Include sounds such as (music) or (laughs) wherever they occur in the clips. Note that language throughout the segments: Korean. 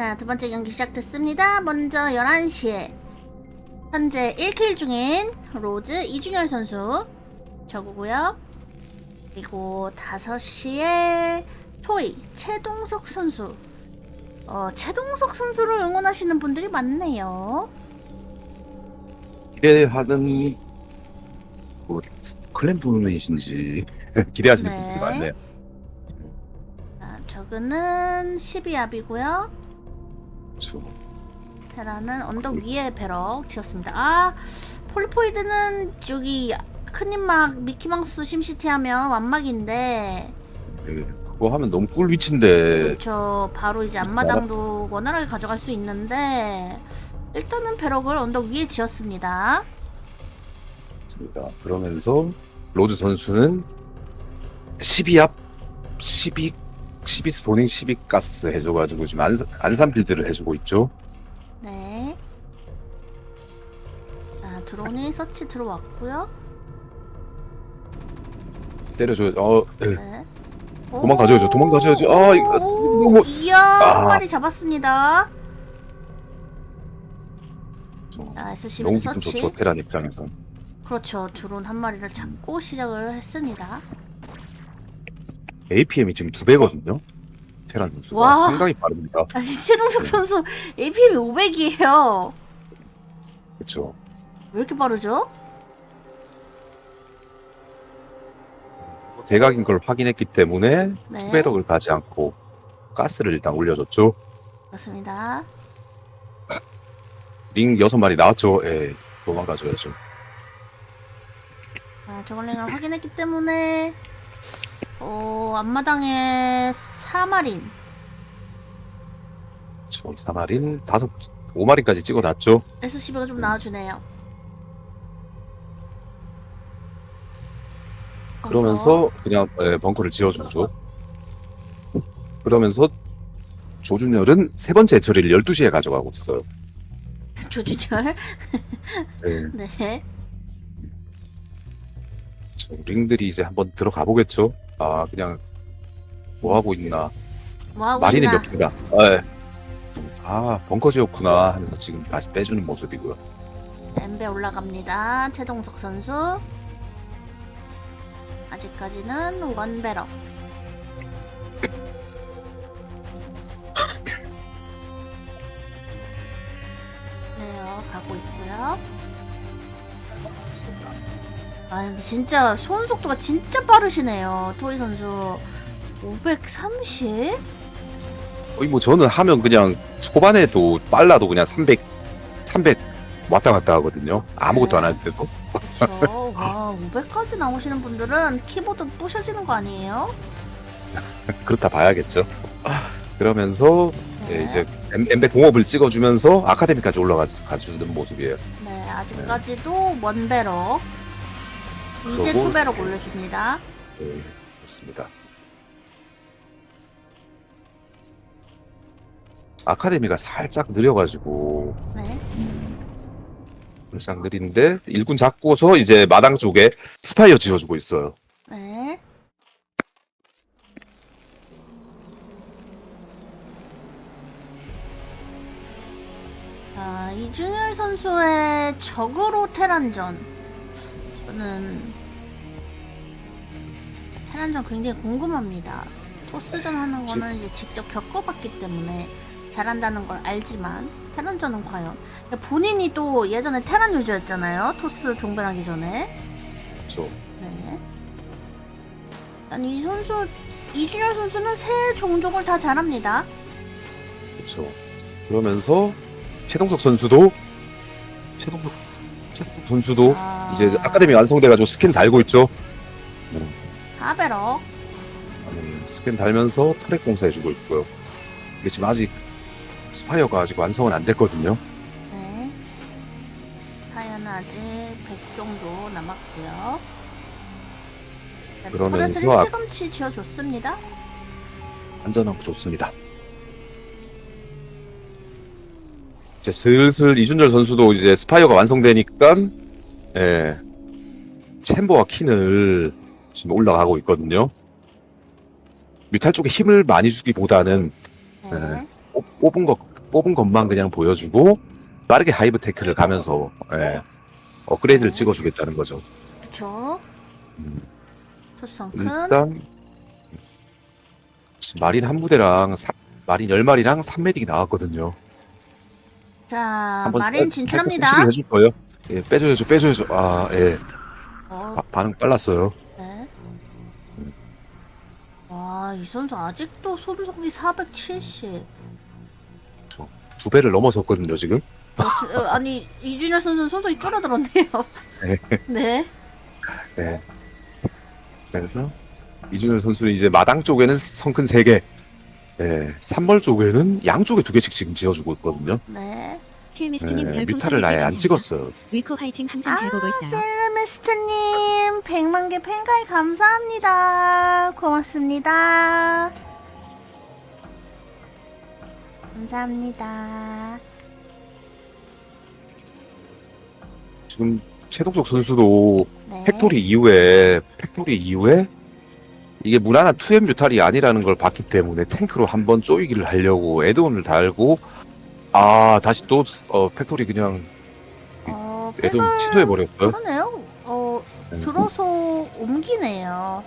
자, 두 번째 경기 시작됐습니다. 먼저 11시에 현재 1킬 중인 로즈 이준열 선수 저구고요. 그리고 5시에 토이 최동석 선수. 어, 최동석 선수를 응원하시는 분들이 많네요. 기대하는 뭐 클랜 분이신지 (laughs) 기대하시는 네. 분들이 많네요. 자, 저그는 12압이고요. 그렇죠. 테라는 언덕 위에 배럭 지었습니다. 아, 폴포이드는 저기 큰입막 미키망스 심시티 하면 완막인데 네, 그거 하면 너무 꿀 위치인데 그렇죠. 바로 이제 앞마당도 원활하게 가져갈 수 있는데 일단은 배럭을 언덕 위에 지었습니다. 맞습니다. 그러면서 로즈 선수는 12압 12 12 스포닝 12 가스 해줘가지고 지금 안산, 안산 빌드를 해주고 있죠. 네. 자, 드론이 서치 들어왔고요. 때려줘요. 어, 네. 네. 도망가줘야죠, 도망가줘야죠. 아, 이거 오, 너무- 이야, 아. 한 마리 잡았습니다. 자, SCB 너무 기분 서치. 좋죠 테란 입장에서. 그렇죠. 드론 한 마리를 잡고 시작을 했습니다. APM이 지금 두 배거든요. 테란 선수가 와. 상당히 빠릅니다. 아니, 최동석 선수 APM이 500이에요. 그렇죠. 왜 이렇게 빠르죠? 대각인 걸 확인했기 때문에 네. 투배력을 가지 않고 가스를 일단 올려줬죠. 그렇습니다. 링 여섯 마리 나왔죠. 예, 도망가줘야죠. 자, 저글링을 확인했기 때문에 어, 앞마당에 사마린 저 사마린 다섯, 오 마리까지 찍어놨죠. SCB가 좀 나와주네요. 그러면서 그냥 예, 벙커를 지어주죠. 그러면서 조준열은 세 번째 처리를 12시에 가져가고 있어요. (laughs) 조주철 예, 네 (laughs) 저 링들이 이제 한번 들어가 보겠죠. 아, 그냥 뭐 하고 있나. 뭐 하고 마린이 있나 몇 개가. 아, 예. 아, 벙커 지었구나 하면서 지금 다시 빼주는 모습이고요. 엠베 올라갑니다. 최동석 선수 아직까지는 원베럭 아 근데 진짜 손 속도가 진짜 빠르시네요. 토이 선수 530? 거의 뭐 저는 하면 그냥 초반에도 빨라도 그냥 300, 300 왔다 갔다 하거든요. 아무것도 안 할 때도. 그렇죠. 와 500까지 나오시는 분들은 키보드 부셔지는 거 아니에요? (laughs) 그렇다 봐야겠죠. 아, 그러면서 네. 예, 이제 엠- 엠베 공업을 찍어주면서 아카데미까지 올라가 가주는 모습이에요. 네, 아직까지도 원배럭 이제 그러고- 투배럭 올려줍니다. 예, 그렇습니다. 아카데미가 살짝 느려가지고 네, 살짝 느린데 일군 잡고서 이제 마당 쪽에 스파이어 지어주고 있어요. 네. 자, 이준열 선수의 적으로 테란전. 저는 테란전 굉장히 궁금합니다. 토스전 하는 거는 이제 직접 겪어봤기 때문에 잘한다는 걸 알지만 테란전은 과연 본인이 또 예전에 테란 유저였잖아요. 토스 종변하기 전에. 그렇죠. 네. 아니 이 선수 이준열 선수는 새 종족을 다 잘합니다. 그렇죠. 그러면서 최동석 선수도 최동석 선수도 아, 이제 아카데미 완성돼가지고 스캔 달고 있죠. 하베럭 네, 스캔 달면서 터렛 공사해주고 있고요. 근데 지금 아직 스파이어가 아직 완성은 안 됐거든요. 네. 타이어는 아직 100 정도 남았고요. 네, 그러면서 아- 일찌감치 지어줬습니다. 안전하고 좋습니다. 이제 슬슬 이준열 선수도 이제 스파이어가 완성되니까 예, 챔버와 킨을 지금 올라가고 있거든요. 뮤탈 쪽에 힘을 많이 주기보다는 네. 네. 뽑- 뽑은 것 뽑은 것만 그냥 보여주고 빠르게 하이브 테크를 가면서 예, 업그레이드를 찍어주겠다는 거죠. 그쵸. 음. 일단 지금 마린 한 부대랑 사- 마린 열 마리랑 3메딕이 나왔거든요. 자, 한번 마린 살- 진출합니다. 살짝 해줄 거예요. 예, 빼줘야죠, 빼줘야죠. 아, 예, 어, 바- 반응 빨랐어요. 네. 음. 와, 이 선수 아직도 손속이 470. 두 배를 넘어섰거든요, 지금. 어, 스- 어, 아니, 이준열 선수는 손속이 줄어들었네요. 네. (laughs) 네. 네. 그래서 이준열 선수는 이제 마당 쪽에는 성큰 3개, 예, 3벌 쪽에는 양쪽에 두 개씩 지금 지어주고 있거든요. 네. 킬미스트님 예, 별풍선 뮤타를 아예 안. 찍었어요. 위코 화이팅 항상 잘 보고 있어요. 셀메스트님, 100만 개 팬가이 감사합니다. 고맙습니다. 감사합니다. 지금 최동석 선수도 네. 팩토리 이후에 팩토리 이후에 이게 무난한 2M 뮤탈이 아니라는 걸 봤기 때문에 탱크로 한번 쪼이기를 하려고 애드온을 달고 아 다시 또 어, 팩토리 그냥 어, 팩을- 취소해 버렸고요. 그러네요. 어, 들어서 옮기네요.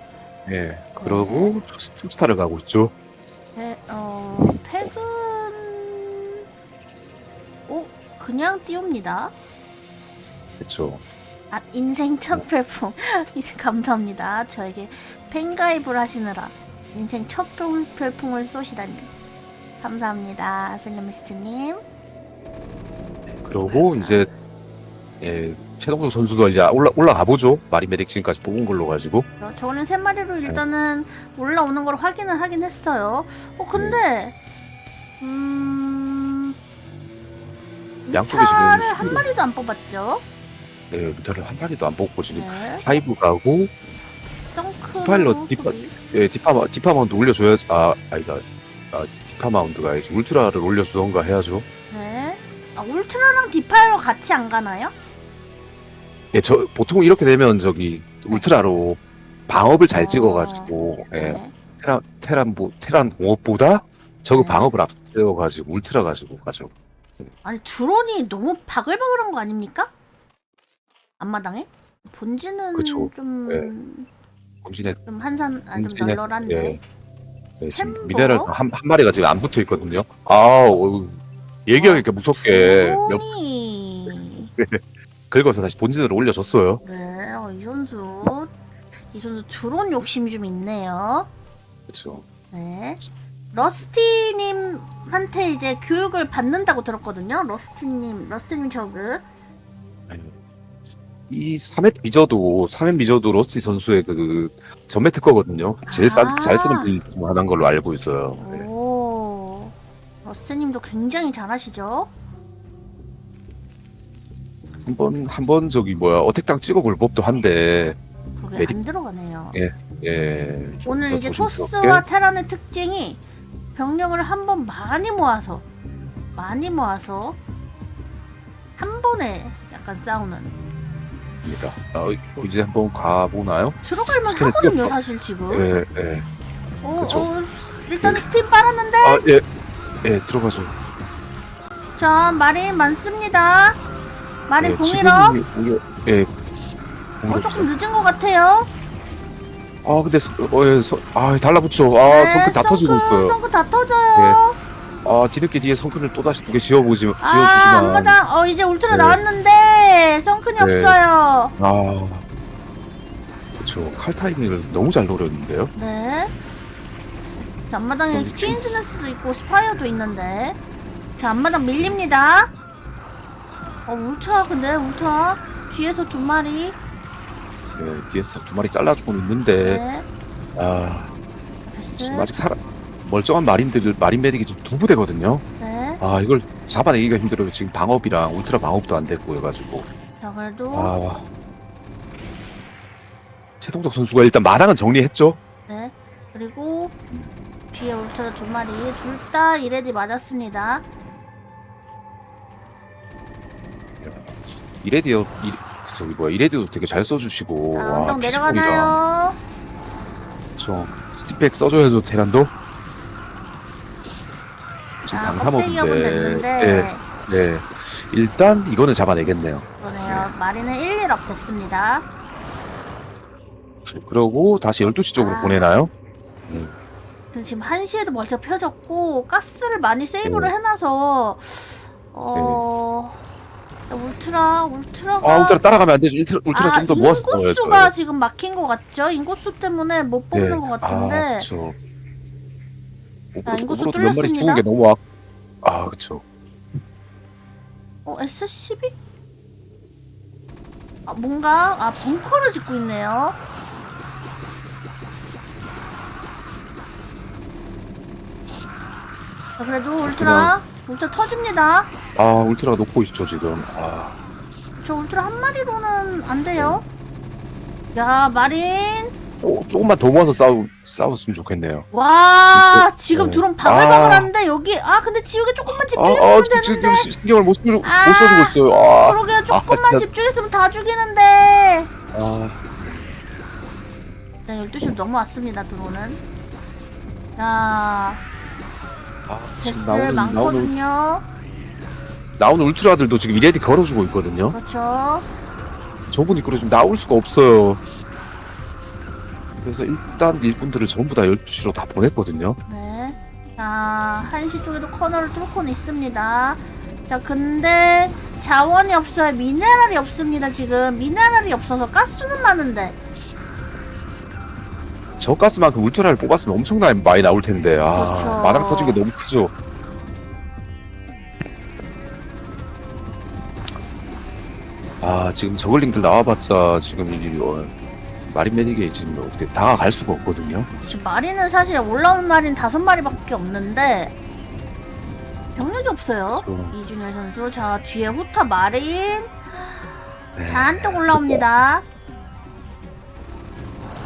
예. 그러고 투스타를 가고 있죠. 네, 어, 팩은 오 그냥 띄웁니다. 그렇죠. 아 인생 첫 별풍 (laughs) 이제 감사합니다. 저에게 팬가입을 하시느라 인생 첫 별- 별풍을 쏘시다니 감사합니다, 필름미스트님. 그러고 이제 예, 최동석 선수도 이제 올라 올라가 보죠. 마리메딕 지금까지 뽑은 걸로 가지고 어, 저는 세 마리로 일단은 올라오는 걸 확인을 하긴 했어요. 어 근데 음 양쪽에 지금 한 마리도 안 뽑았죠. 예, 뮤탈을 한 마리도 안 뽑고 지금 네. 하이브 가고 덩크 디파일럿, 디파- 예, 디파 디파 마운드 올려줘야 아 아니다. 아, 디파 마운드가 아니지 울트라를 올려주던가 해야죠. 네. 아, 울트라랑 디파일러 같이 안 가나요? 예, 저 보통 이렇게 되면 저기 울트라로 방업을 잘 어, 찍어가지고 예, 네. 테란 테란 보 테란 공업보다 저그 네. 방업을 앞세워가지고 울트라 가지고 가죠. 아니 드론이 너무 바글바글한 거 아닙니까? 앞마당에? 본진은 그쵸. 좀, 네. 본진에 좀 한산, 아, 좀 본진에, 널널한데. 예. 네, 지금? 미네랄 한, 한 마리가 지금 안 붙어 있거든요. 아, 어, 얘기하기가 무섭게 몇 드론이. 긁어서 다시 본진으로 올려줬어요. 네, 어, 이 선수. 이 선수 드론 욕심이 좀 있네요. 그렇죠. 네. 러스티님한테 이제 교육을 받는다고 들었거든요. 러스티님, 러스티님 저그. 이 3회 미저도 3회 미저도 로스티 선수의 그 전매 특허거든요. 제일 싼, 아. 잘 쓰는 빌 중 하나인 걸로 알고 있어요. 네. 오. 러스티님도 굉장히 잘하시죠? 한번 한번 저기 뭐야 어택당 찍어볼 법도 한데 그게 메디- 안 들어가네요. 예, 예. 좀 오늘 더 이제 조심스럽게. 토스와 테란의 특징이 병력을 한 번 많이 모아서 많이 모아서 한 번에 약간 싸우는 입니다. 어, 이제 한번 가보나요? 들어갈만 스캔을 하거든요 찍었죠? 사실 지금 예, 예. 어, 그쵸. 어, 일단 스팀 빨았는데 아, 예. 예, 들어가죠. 자 마린 많습니다 예, 공일업 지금 공격, 예. 어, 공격. 조금 늦은 것 같아요 아, 근데 서, 어, 예, 서, 아, 달라붙죠. 아, 성큰 다 터지고 있어요. 성큰 다 터져요 아, 뒤늦게 뒤에 성큰을 또 다시 두 개 지어보지, 아 지어주지만. 앞마당 어 이제 울트라 네. 나왔는데 성큰이 네. 없어요 아, 그렇죠. 칼 타이밍을 너무 잘 노렸는데요. 네. 자, 앞마당에 지금- 퀸스네스도 있고 스파이어도 있는데. 자, 앞마당 밀립니다. 어, 울트라 근데 울트라 뒤에서 두 마리. 예, 뒤에서 두 마리 잘라주고 있는데, 네. 아. 지금 아직 살아, 멀쩡한 마린들, 마린 메딕이 지금 두 부대거든요. 네. 아, 이걸 잡아내기가 힘들어요. 지금 방업이랑 울트라 방업도 안 됐고 해가지고. 자, 그래도 아, 최동석 선수가 일단 마당은 정리했죠. 네. 그리고 뒤에 울트라 두 마리 둘 다 이레디 맞았습니다. 이레디어, 이, 저기 뭐야, 이레디도 되게 잘 써주시고. 자, 와, 피지컬이랑 내려가나요? 그쵸. 스틱백 써줘야죠, 테란도. 지금 아, 방사업인데. 껍데기업은 됐는데. 네, 네. 일단 이거는 잡아내겠네요. 그러네요. 마리는 1, 1업 됐습니다. 그러고 다시 12시 쪽으로 아. 보내나요? 근데 지금 1시에도 멀티가 펴졌고 가스를 많이 세이브를 네. 해놔서 어... 울트라 울트라가 아, 울트라 따라가면 안 되죠. 울트라, 울트라 아, 좀더 넣어야죠. 인구수가 지금 막힌 것 같죠? 인구수 때문에 못 뽑는 네. 것 아, 같은데 그쵸. 자, 오브로드, 인구수 오브로드 몇 마리 뚫렸습니다. 죽은 게 너무 아, 아, 그쵸. 어 SCB? 아 뭔가 아 벙커를 짓고 있네요. 자, 그래도 울트라 울트라 터집니다. 아, 울트라가 놓고 있죠, 지금. 아, 저 울트라 한 마리로는 안 돼요. 야 마린 조, 조금만 더 모아서 싸우, 싸웠으면 좋겠네요. 와 지금 네. 드론 바글바글 아. 하는데 여기 아 근데 지우개 조금만 아, 집중했으면 아, 되는데 지금, 신경을 못, 쓰고, 아. 못 써주고 있어요. 아, 그러게 조금만 진짜. 집중했으면 다 죽이는데 아, 자 12시로 넘어왔습니다 드론은 자아 데스 지금 나오는, 나오는, 많거든요 나오는 울트라들도 지금 이레디 걸어주고 있거든요. 그렇죠 저분이 좀 나올 수가 없어요. 그래서 일단 일꾼들을 전부 다 12시로 다 보냈거든요. 네자 1시 쪽에도 커널을 뚫고는 있습니다 자 근데 자원이 없어요 미네랄이 없습니다 지금 미네랄이 없어서 가스는 많은데 저 가스만큼 울트라를 뽑았으면 엄청나게 많이 나올 텐데 아 그렇죠. 마당 터진 게 너무 크죠. 아 지금 저글링들 나와봤자 지금 이 어, 마린 메딕에 지금 어떻게 다가갈 수가 없거든요. 지금 마리는 사실 올라온 마리는 다섯 마리밖에 없는데 병력이 없어요. 그렇죠. 이준열 선수 자 뒤에 후타 마린 네. 잔뜩 올라옵니다.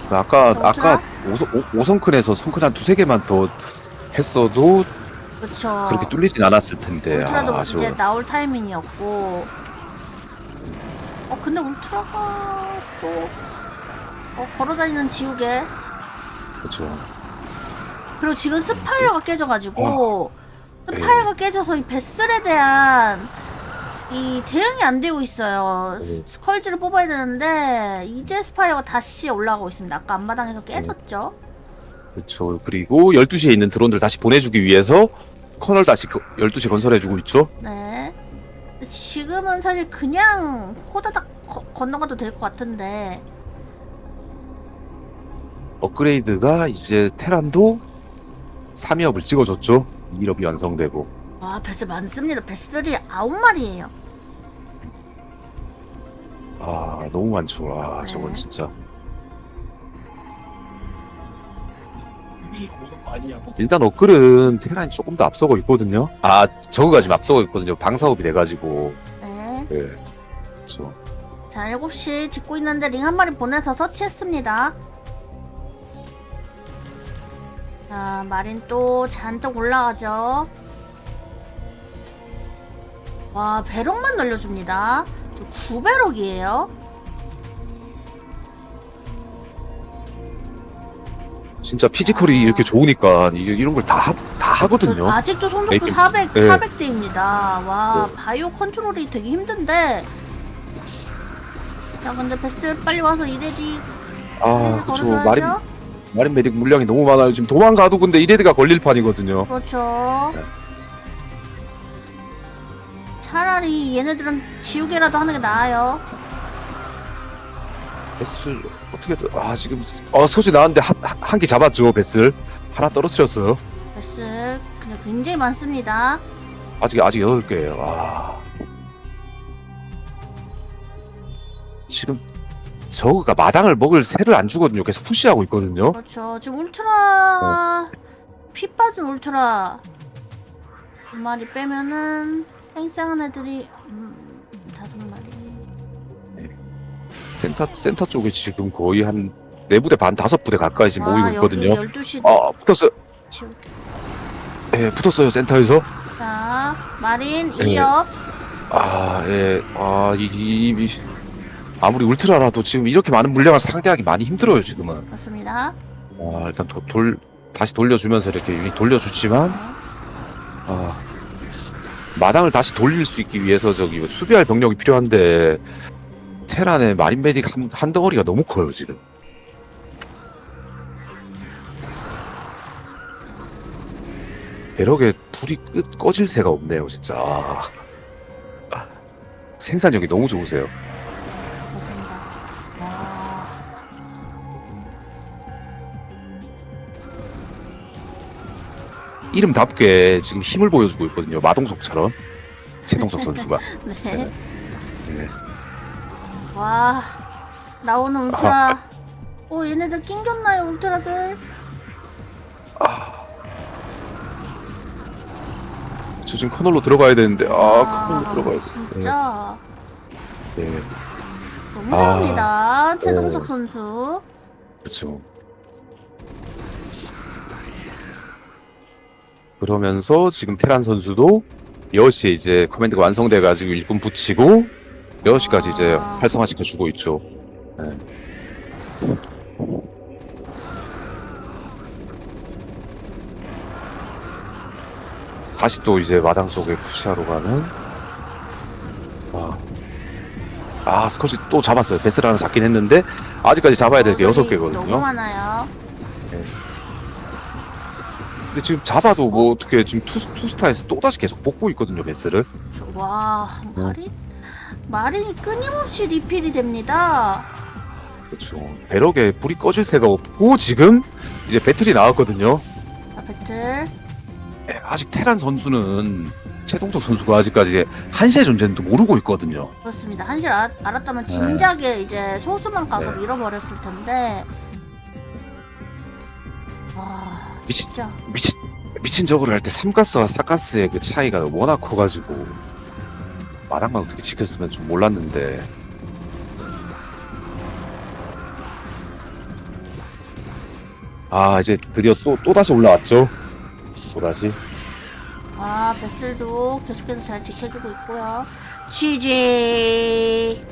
아까 자, 울트라? 아까 오성, 오, 오성큰에서 성큰 한 두세 개만 더 했어도 그렇죠. 그렇게 뚫리진 않았을 텐데 울트라도 아, 이제 아쉬워요. 나올 타이밍이었고. 어 근데 울트라가 또 어, 걸어다니는 지우개 그렇죠. 그리고 지금 스파이어가 깨져가지고 네. 스파이어가 깨져서 이 베슬에 대한 이 대응이 안 되고 있어요. 네. 스컬지를 뽑아야 되는데 이제 스파이어가 다시 올라가고 있습니다. 아까 앞마당에서 깨졌죠. 그렇죠. 그리고 12시에 있는 드론들 다시 보내주기 위해서 커널 다시 그 12시 건설해주고 있죠. 네. 지금은 사실 그냥 호다닥 거- 건너가도 될 것 같은데 업그레이드가 이제 테란도 3위업을 찍어줬죠. 2업이 완성되고. 와 베슬 많습니다. 베슬이 아홉 마리예요. 아 너무 많죠. 아 네. 저건 진짜. 일단 업글은 테란이 조금 더 앞서고 있거든요. 아 저거가 지금 앞서고 있거든요. 방사업이 돼가지고. 네. 네. 그렇죠. 자 7시 짓고 있는데 링 한 마리 보내서 서치했습니다. 자 마린 또 잔뜩 올라가죠. 와 배럭만 늘려줍니다. 9배럭이에요. 진짜 피지컬이 아. 이렇게 좋으니까 이게 이런 걸 다 다 하거든요. 아직도 이렇게- 400, 네. 400대입니다. 와 네. 바이오 컨트롤이 되게 힘든데. 자 근데 베스 빨리 와서 이레디 아. 걸어줘야죠. 마린 마린 메딕 물량이 너무 많아요. 지금 도망가도 근데 이레드가 걸릴 판이거든요. 그렇죠. 네. 차라리 얘네들은 지우개라도 하는 게 나아요. 베스를 어떻게든 아 지금 어 소지 나왔는데 한개 잡았죠 베스를 하나 떨어뜨렸어요. 베스 그냥 굉장히 많습니다. 아직 아직 여덟 개예요. 아 지금 저거가 마당을 먹을 새를 안 주거든요. 계속 푸시하고 있거든요. 그렇죠. 지금 울트라 네. 피 빠진 울트라 두 마리 빼면은 쌩쌩한 애들이 음, 다섯 마리. 센터 센터 쪽에 지금 거의 한 네 부대 반 다섯 부대 가까이 지금 모이고 있거든요. 12시 아 붙었어요. 지우개. 예 붙었어요 센터에서. 자, 마린 네. 2업. 아, 예. 아, 이, 이, 이, 아무리 울트라라도 지금 이렇게 많은 물량을 상대하기 많이 힘들어요, 지금은. 그렇습니다. 아, 일단 도, 돌, 다시 돌려주면서 이렇게 유닛 돌려주지만, 아 마당을 다시 돌릴 수 있기 위해서 저기 수비할 병력이 필요한데 테란의 마린 메딕 한, 한 덩어리가 너무 커요 지금. 배럭에 불이 끄, 꺼질 새가 없네요 진짜. 아, 생산력이 너무 좋으세요. 이름답게 지금 힘을 보여주고 있거든요. 마동석처럼 최동석 선수가. (laughs) 네. 네. 와. 나오는 울트라. 오, 얘네들 낑겼나요, 울트라들? 저 지금 커널로 들어가야 되는데 아 커널로 들어가야 돼. 진짜. 네. 너무 아. 잘합니다. 최동석 어. 선수. 그렇죠. 그러면서 지금 테란 선수도 6시에 이제 커맨드가 완성돼 가지고 일꾼 붙이고 6시까지 이제 아. 활성화 시켜 주고 있죠. 네. 다시 또 이제 마당 속에 푸시하러 가는 아, 아 스컷이 또 잡았어요. 하나 잡긴 했는데 아직까지 잡아야 될게 어, 여섯 여기 너무 개거든요. 많아요. 근데 지금 잡아도 뭐 어떻게 지금 투, 투스타에서 또 다시 계속 뽑고 있거든요 베스를. 저- 와, 네. 마린? 마린이 끊임없이 리필이 됩니다. 그렇죠. 배럭에 불이 꺼질 새가 없고 지금 이제 배틀이 나왔거든요. 자, 배틀. 예, 아직 테란 선수는 최동석 선수가 아직까지 한시의 존재는 모르고 있거든요. 그렇습니다. 한실 알, 알았다면 네. 진작에 이제 소수만 가서 네. 밀어버렸을 텐데. 와, 미친 진짜. 미친 미친 저거를 할때 3가스와 4가스의 그 차이가 워낙 커가지고 마당만 어떻게 지켰으면 좀 몰랐는데 아 이제 드디어 또 또 다시 올라왔죠. 또 다시 아, 베슬도 계속해서 잘 지켜주고 있고요. GG!